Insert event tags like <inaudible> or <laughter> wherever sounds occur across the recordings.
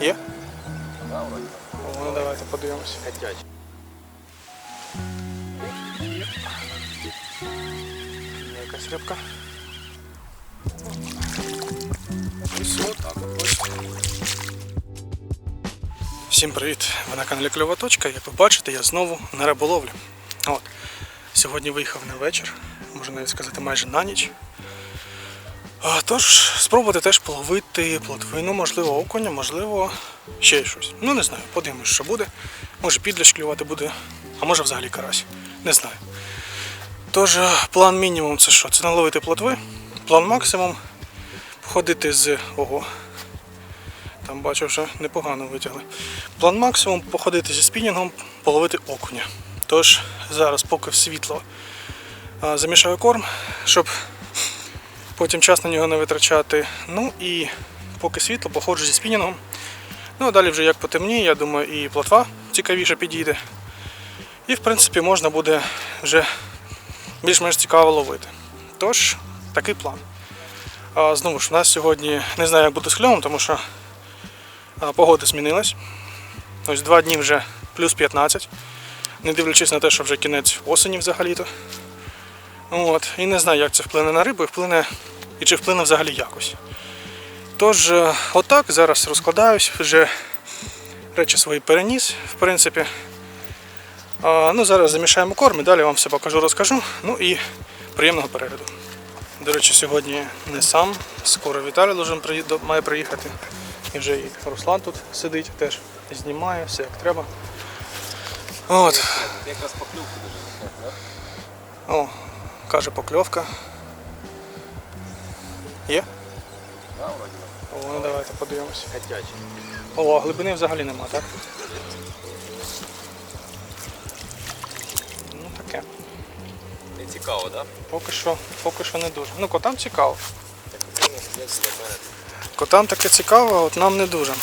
Є? Ну давайте подивимось. Якась рибка. Все, так ось. Всім привіт! Ви на каналі Кльова Точка. Як ви бачите, я знову на риболовлі. От. Сьогодні виїхав на вечір, можна навіть сказати, майже на ніч. Тож, спробувати теж половити плотвину, можливо, окуня, можливо, ще щось. Ну не знаю, подивимось, що буде. Може підляш клювати буде, а може взагалі карась. Не знаю. Тож, е, план мінімум це що? Це наловити плотви. План максимум походити з. Ого. Там бачу, вже непогано витягли. План максимум походити зі спінінгом, половити окуня. Тож зараз, поки в світло замішаю корм, щоб потім час на нього не витрачати. Ну і поки світло, походжу зі спінінгом. Ну а далі вже як потемніє, я думаю, і плотва цікавіше підійде. І в принципі можна буде вже більш-менш цікаво ловити. Тож, такий план. А, знову ж, у нас сьогодні не знаю, як буде з кльовом, тому що погода змінилась. Ось два дні вже плюс 15, не дивлячись на те, що вже кінець осені взагалі-то. От. І не знаю, як це вплине на рибу, і вплине і чи вплине взагалі якось. Тож, е, отак, зараз розкладаюсь, вже речі свої переніс, в принципі. А, ну, зараз замішаємо корм і далі вам все покажу, розкажу. Ну і приємного перегляду. До речі, сьогодні не сам, скоро Віталій должен до- має приїхати. І вже і Руслан тут сидить, теж знімає, все як треба. От. Якраз поклювку дуже. О, каже покльовка. Є? О, ну давайте подивимось. О, а глибини взагалі нема, так? Ну таке. Не цікаво, так? Да? Поки що, поки що не дуже. Ну, котам цікаво. Котам таке цікаво, а от нам не дуже.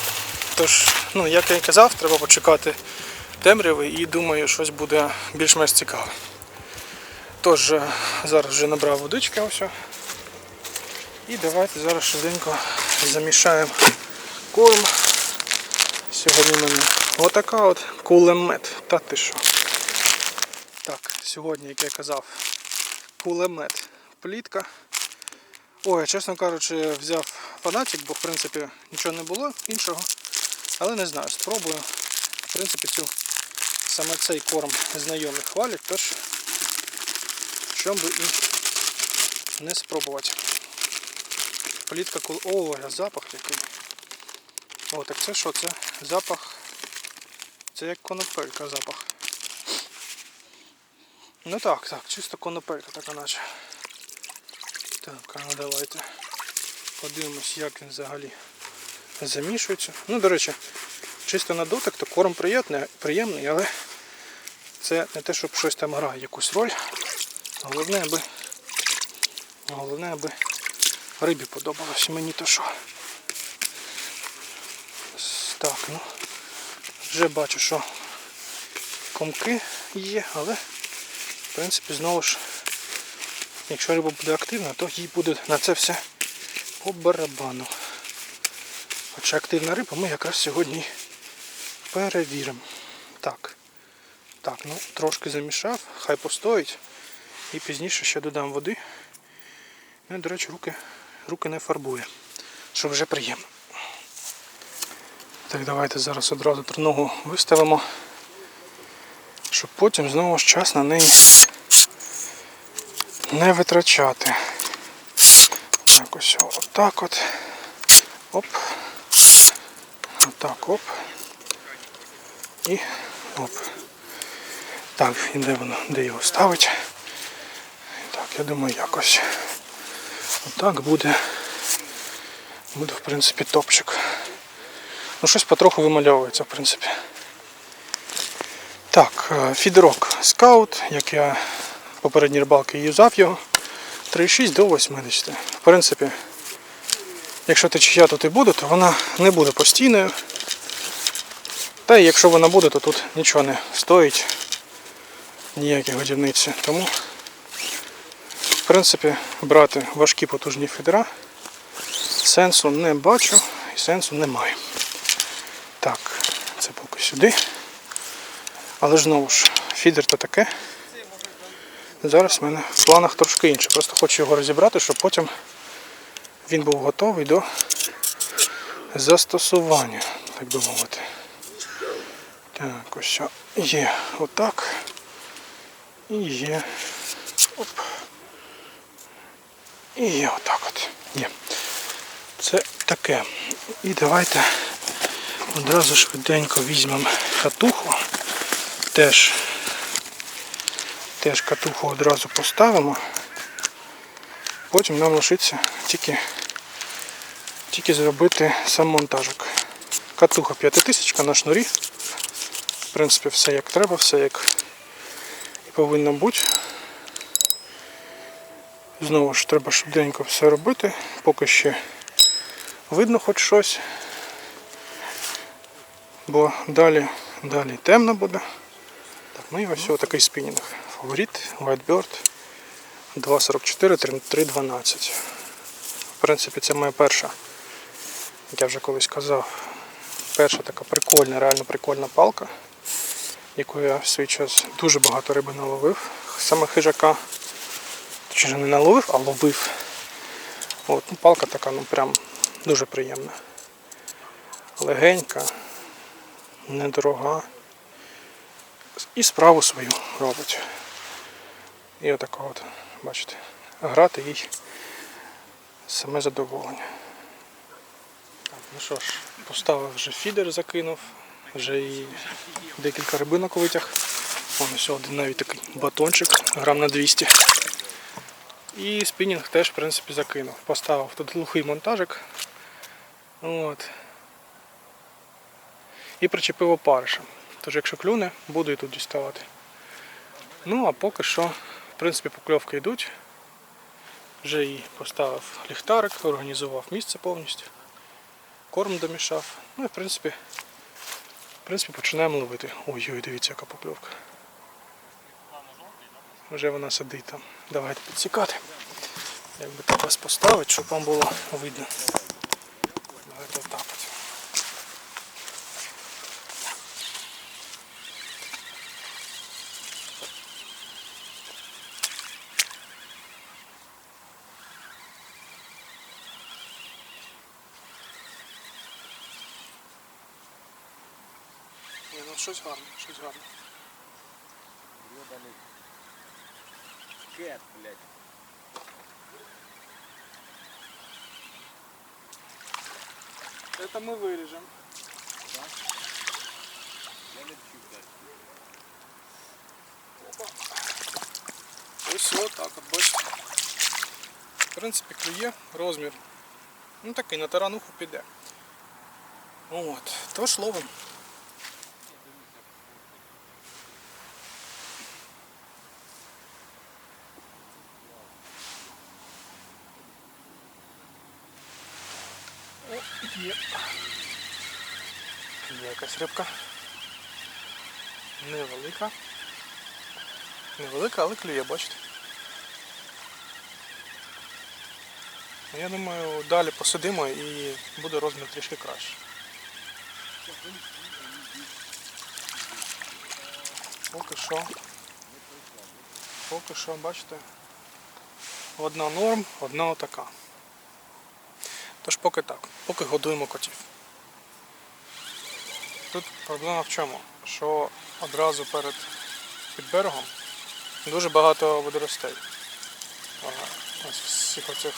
Тож, ну, як я і казав, треба почекати темряви і думаю, щось буде більш-менш цікаве. Тож, е, зараз вже набрав водички ось. І давайте зараз швиденько замішаємо корм. Сьогодні в мене отака от кулемет. Та ти що? Так, сьогодні, як я казав, кулемет. Плітка. Ой, чесно кажучи, взяв фанатик, бо в принципі нічого не було іншого. Але не знаю, спробую. В принципі, цю саме цей корм знайомі хвалять, тож чому би і не спробувати. Плітка кул. О, запах який. О, так це що? Це запах. Це як конопелька запах. Ну так, так, чисто конопелька така наче. Так, а ну давайте подивимось, як він взагалі замішується. Ну, до речі, чисто на дотик, то корм приємний, але це не те, щоб щось там грає якусь роль. Головне, аби, головне, аби рибі подобалось. Мені то що. Так, ну, вже бачу, що комки є, але в принципі знову ж Якщо риба буде активна, то їй буде на це все по барабану. Хоча активна риба ми якраз сьогодні перевіримо. Так. Так, ну трошки замішав, хай постоїть. І пізніше ще додам води. Ну до речі, руки, руки не фарбує. Що вже приємно. Так, давайте зараз одразу трногу виставимо, щоб потім знову ж час на неї не витрачати. Так, ось отак от. Оп. Отак, оп. І оп. Так, і де воно, де його ставить. Так, я думаю, якось. Отак буде. Буде, в принципі, топчик. Ну, щось потроху вимальовується, в принципі. Так, е, фідерок скаут, як я в попередній рибалки юзав його. 3,6 до 80. В принципі, якщо течія тут і буде, то вона не буде постійною. Та і якщо вона буде, то тут нічого не стоїть, ніякі годівниці. Тому, в принципі, брати важкі потужні фідера сенсу не бачу і сенсу немає. Так, це поки сюди. Але ж знову ж, фідер то таке. Зараз в мене в планах трошки інше. Просто хочу його розібрати, щоб потім він був готовий до застосування, так би мовити. Так, ось є отак. І є. Оп. І отак от. Є. Це таке. І давайте одразу швиденько візьмемо катуху. Теж, теж катуху одразу поставимо. Потім нам лишиться тільки, тільки зробити сам монтажик. Катуха 5000 на шнурі. В принципі, все як треба, все як і повинно бути. Знову ж треба швиденько все робити, поки ще видно хоч щось. Бо далі, далі темно буде. Так, ну і ось такий спінінг. Фаворит, Whitebird 2.44, 3.12. В принципі, це моя перша, як я вже колись казав, перша така прикольна, реально прикольна палка, яку я в свій час дуже багато риби наловив. Саме хижака. Точніше не наловив, а ловив. От, ну, палка така, ну прям дуже приємна. Легенька, недорога. І справу свою робить. І отака от, бачите, грати їй саме задоволення. Так, ну що ж, поставив вже фідер, закинув, вже і декілька рибинок витяг. Ось один навіть такий батончик, грам на 200. І спінінг теж, в принципі, закинув. Поставив тут глухий монтажик. От. І причепив опаришем. Тож, якщо клюне, буду і тут діставати. Ну, а поки що, в принципі, покльовки йдуть. Вже і поставив ліхтарик, організував місце повністю. Корм домішав. Ну і в принципі, в принципі починаємо ловити. Ой-ой, дивіться, яка покльовка. Вже вона сидить там. Давайте підсікати. Як би так вас поставити, щоб вам було видно. Давайте отак. Ну щось гарне, щось гарне. Кет, блядь. Это мы вырежем. Я не вчу, блядь. Ось все, так от бачите. В принципі, клює розмір. Ну такий на тарануху піде. От, тож ловим. Є. Є якась рибка. Невелика. Невелика, але клює, бачите. Я думаю, далі посидимо і буде розмір трішки краще. Поки що. Поки що, бачите, одна норм, одна отака. Тож поки так, поки годуємо котів. Тут проблема в чому? Що одразу перед під берегом дуже багато водоростей. Ось всіх оцих.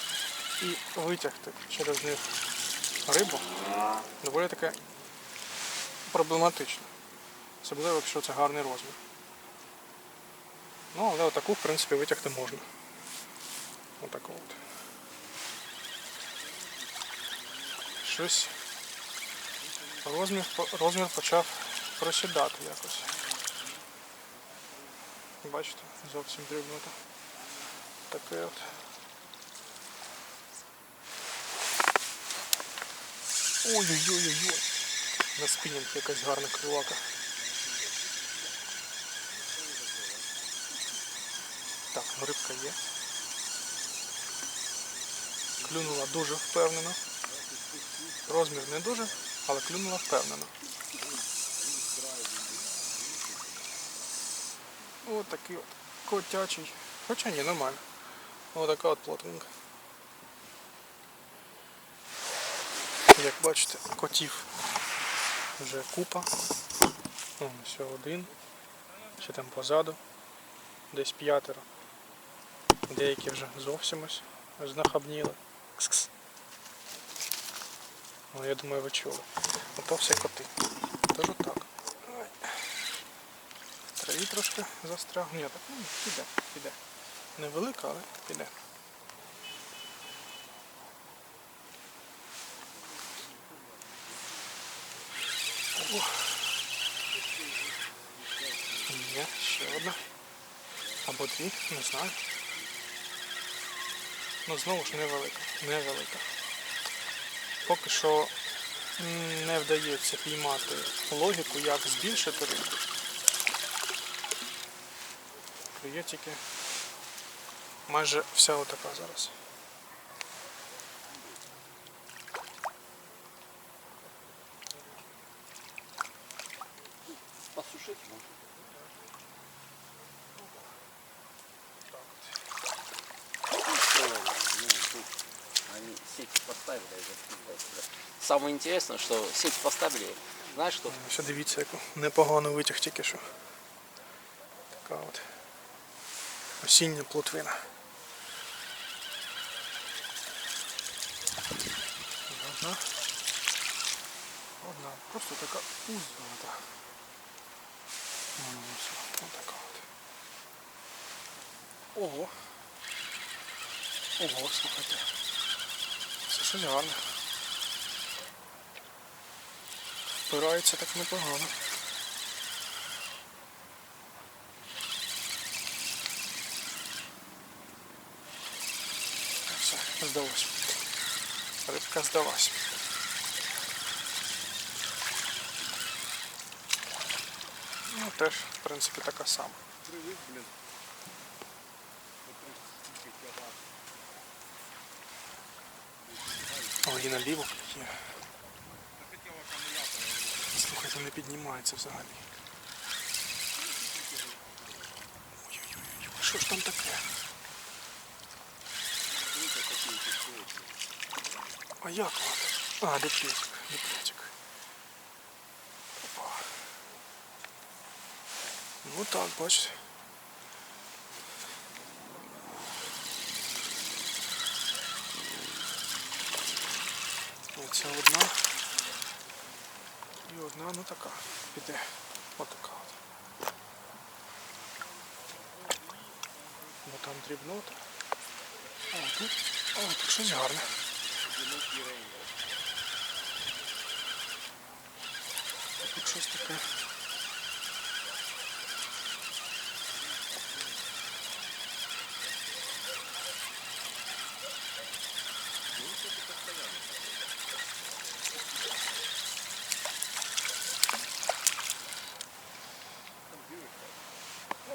І витягти через них рибу доволі таке проблематично. Особливо, якщо це гарний розмір. Ну, але отаку, в принципі, витягти можна. Отаку от. Щось розмір, розмір почав просідати якось. Бачите, зовсім дрібнота. Таке от. Ой-ой-ой-ой-ой! На спінінг якась гарна кривака. Так, рибка є. Клюнула дуже впевнено. Розмір не дуже, але клюнула впевнено. Ось такий от котячий. Хоча ні, нормально. Ось така от плотвинка. Як бачите, котів вже купа. Вон ще один. Ще там позаду. Десь п'ятеро. Деякі вже зовсім ось знахабніли. Кс-кс. Ну, я думаю, ви чули. Ото все коти. Тож отак. В траві трошки застряг. Ні, так ну, піде, піде. Невелика, але піде. Є, ще одна. Або дві, не знаю. Ну знову ж невелика. Невелика. Поки що не вдається піймати логіку, як збільшити рибу. Клює тільки майже вся отака зараз. Посушить можно. Ну, тут они сети поставили, а Самое интересное, что сеть поставили, знаешь что? Ще дивіться, яку непогану витяг тільки що. Така от осіння плотвина. Одна. Одна. Просто така узлата. Ну, ось, отака от. Ого. Ого, слухайте. Це щось гарне. Впирається так непогано. Все, здалось. Рибка здалась. Ну, теж, в принципі, така сама. Привык, блин. О, і наліво є. Слухайте, не піднімається взагалі. Ой-ой-ой, що ж там таке? А як от? А, деплетик, деплетик. Опа. Ну так, бачите. Оця одна. І одна, ну така, піде. Отака от. Бо там дрібнота. А тут, о, тут щось гарне. Тут щось таке.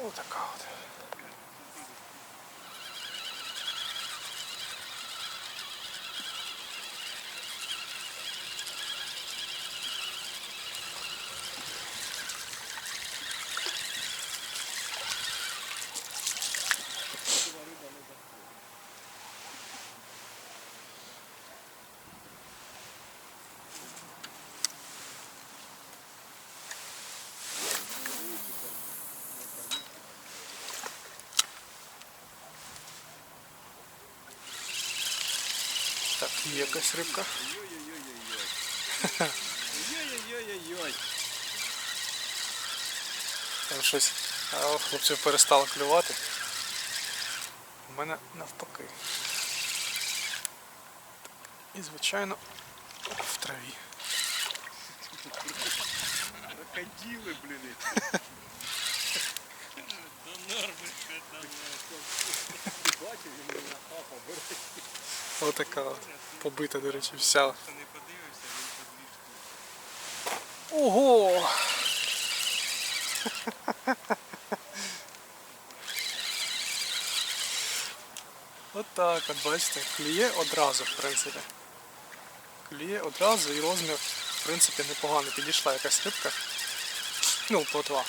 О, така от. Так, якась рибка. Там щось хлопців перестало клювати. У мене навпаки. І, звичайно, в траві. Крокодилы, блин. Ти бачив, він мене нахапав, бере. Отака от. Побита, до речі, вся. Ого! <laughs> Отак, от бачите, клює одразу, в принципі. Клює одразу і розмір, в принципі, непоганий. Підійшла якась рибка. Ну, плотва.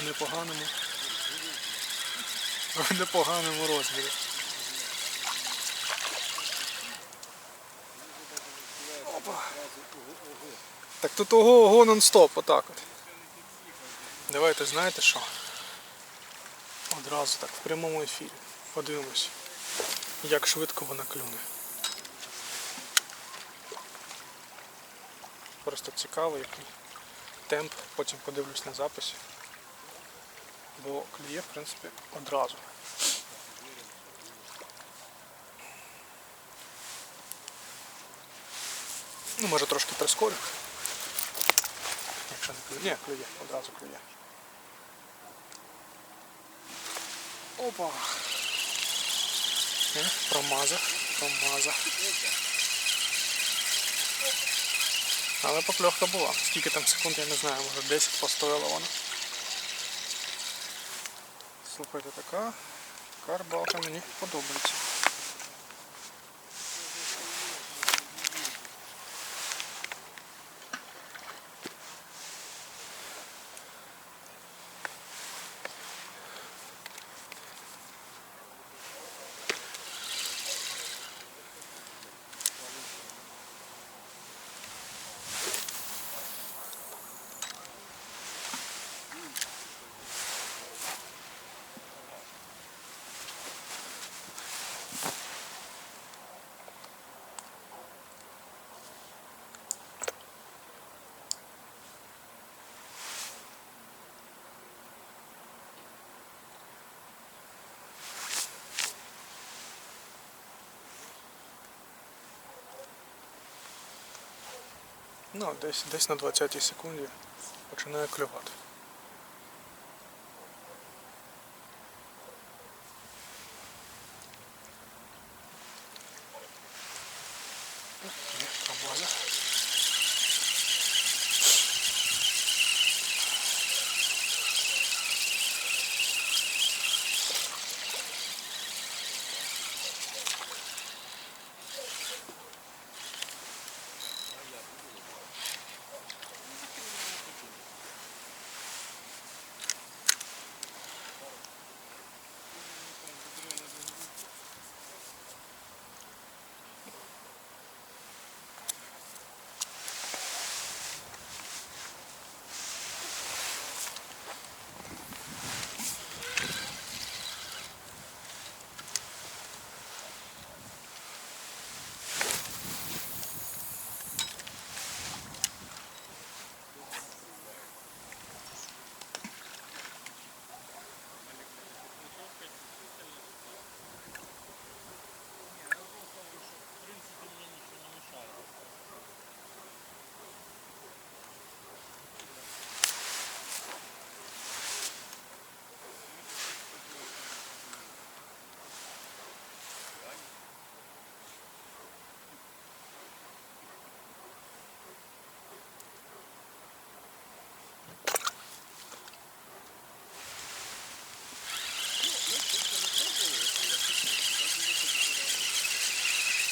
В непоганому. <laughs> В непоганому розмірі. Опа. Так тут ого, ого нон-стоп, отак от. Давайте знаєте що? Одразу так, в прямому ефірі. Подивимось, як швидко вона клюне. Просто цікаво, який темп, потім подивлюсь на записі. Бо клює, в принципі, одразу. Ну, може трошки прискорю. Якщо не клює. Ні, клює, одразу клює. Опа. Е, Промазав, промазав. Але покльовка була. Скільки там секунд, я не знаю, може 10 постояла вона. Слухайте, така, рибалка мені подобається. Ну, десь, десь на 20 секунді починає клювати. Є, промазав.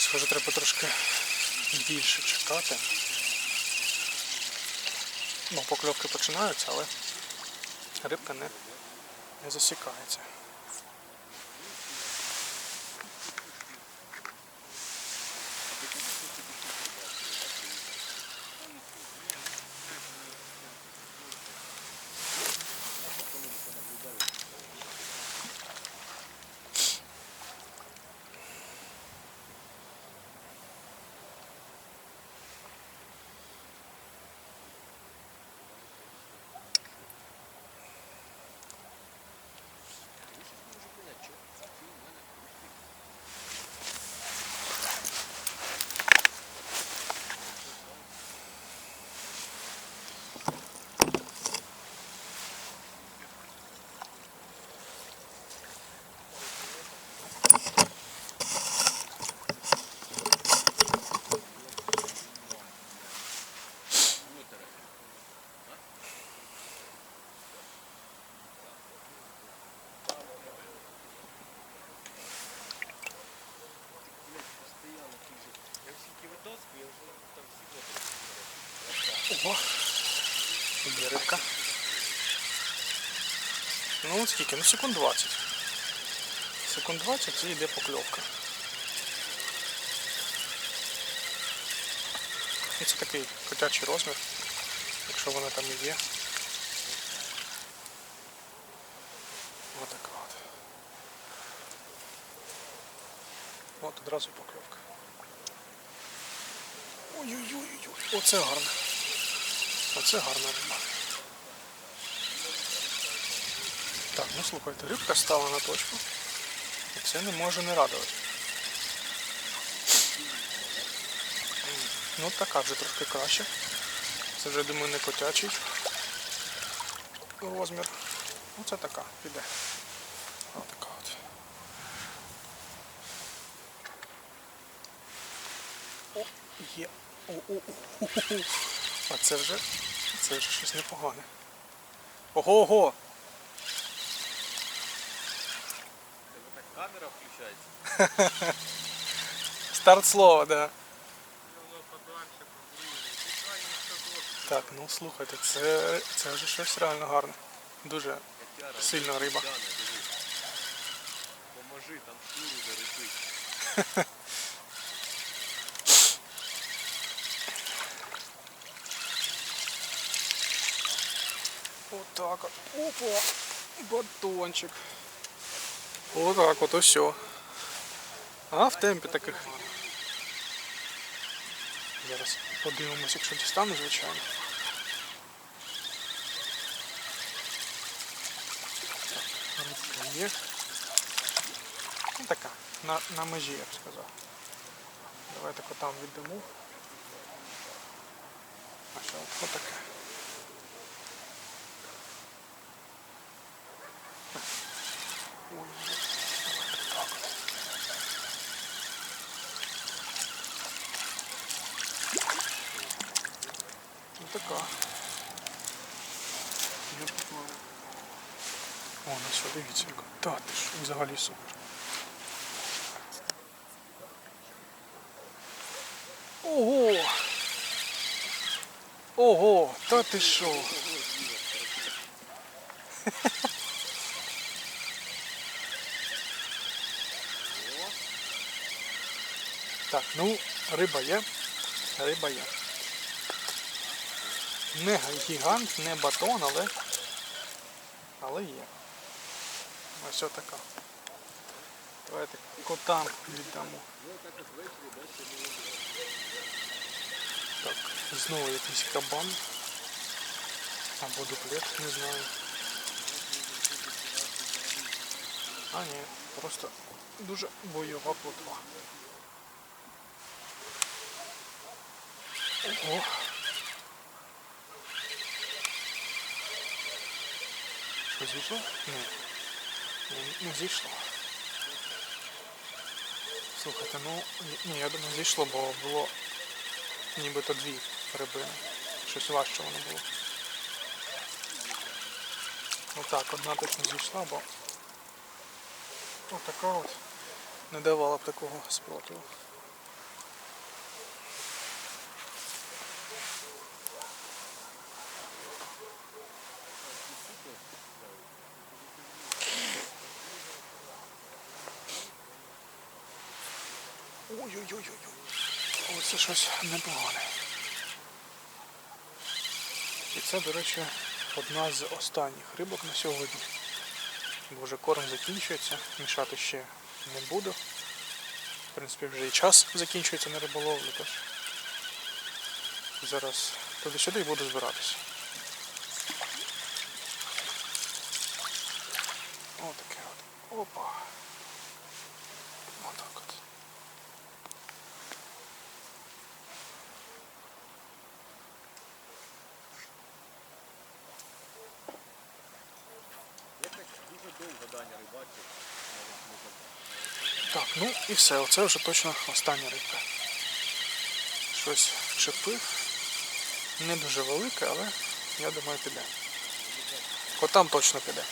Схоже, треба трошки більше чекати. Ну, покльовки починаються, але рибка не, не засікається. Ого. Є рибка. Ну, от скільки? Ну, секунд 20. Секунд 20 і йде покльовка. І це такий котячий розмір, якщо вона там і є. Отака от. От одразу покльовка. Ой-ой-ой, оце гарно. Оце гарна риба. Так, ну слухайте, рибка стала на точку. І це не може не радувати. Ну така вже трошки краще. Це вже, думаю, не котячий розмір. Ну це така, піде. Отака от. О, є. О, о, о, о, о. А це вже, це вже щось непогане. Ого, ого! Так камера включается. <laughs> Старт слова, да. Так, ну слухайте, це, це вже щось реально гарне. Дуже сильна риба. Поможи, там шнур уже рисуй. <laughs> Отак от. Опа! Батончик. Отак от ось. А в темпі таких. Зараз подивимось, якщо дістану, звичайно. Так, рибка є. Ну така, на, на межі, я б сказав. Давайте там віддамо. А що, отаке. Ой, взагалі супер. Ого! Ого, та ти що? <laughs> Так, ну, риба є. Риба є. Не гігант, не батон, але. Але є. Ось така. Давайте котам віддамо. Так, знову якийсь кабан. Або дуплет, не знаю. А ні, просто дуже бойова плотва. Ого. Що зійшло? Ні. Ні, Не зійшло. Слухайте, ну ні- ні, я думаю, зійшло, бо було нібито дві рибини. Щось важче воно було. Отак, одна точно зійшла, бо отака от не давала б такого спротиву. Ой-ой-ой-ой. Оце щось непогане. І це, до речі, одна з останніх рибок на сьогодні. Бо вже корм закінчується, мішати ще не буду. В принципі, вже і час закінчується на риболовлю, тож зараз туди-сюди і буду збиратися. Отаке от. Опа. Отак от. Я так дуже довго Даня рибачив. Так, ну і все, оце вже точно остання рибка. Щось вчепив. Не дуже велике, але я думаю піде. Котам точно піде.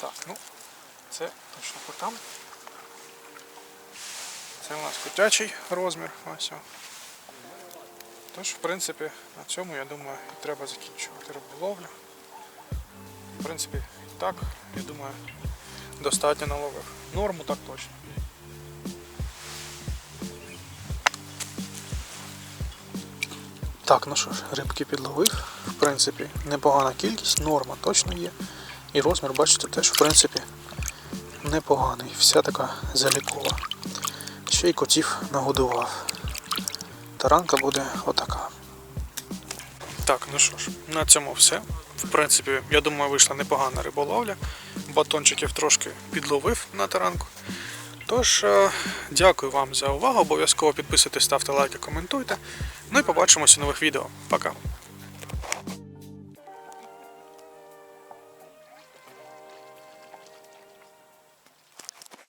Так, ну, це точно котам. Це у нас котячий розмір. Ось. Тож, в принципі, на цьому, я думаю, і треба закінчувати риболовлю. В принципі, так, я думаю, достатньо наловив. Норму так точно. Так, ну що ж, рибки підловив. В принципі, непогана кількість, норма точно є. І розмір, бачите, теж, в принципі, непоганий. Вся така залікова. Ще й котів нагодував. Таранка буде отака. Так, ну що ж, на цьому все. В принципі, я думаю, вийшла непогана риболовля. Батончиків трошки підловив на таранку. Тож, е, дякую вам за увагу. Обов'язково підписуйтесь, ставте лайки, коментуйте. Ну і побачимося в нових відео. Пока.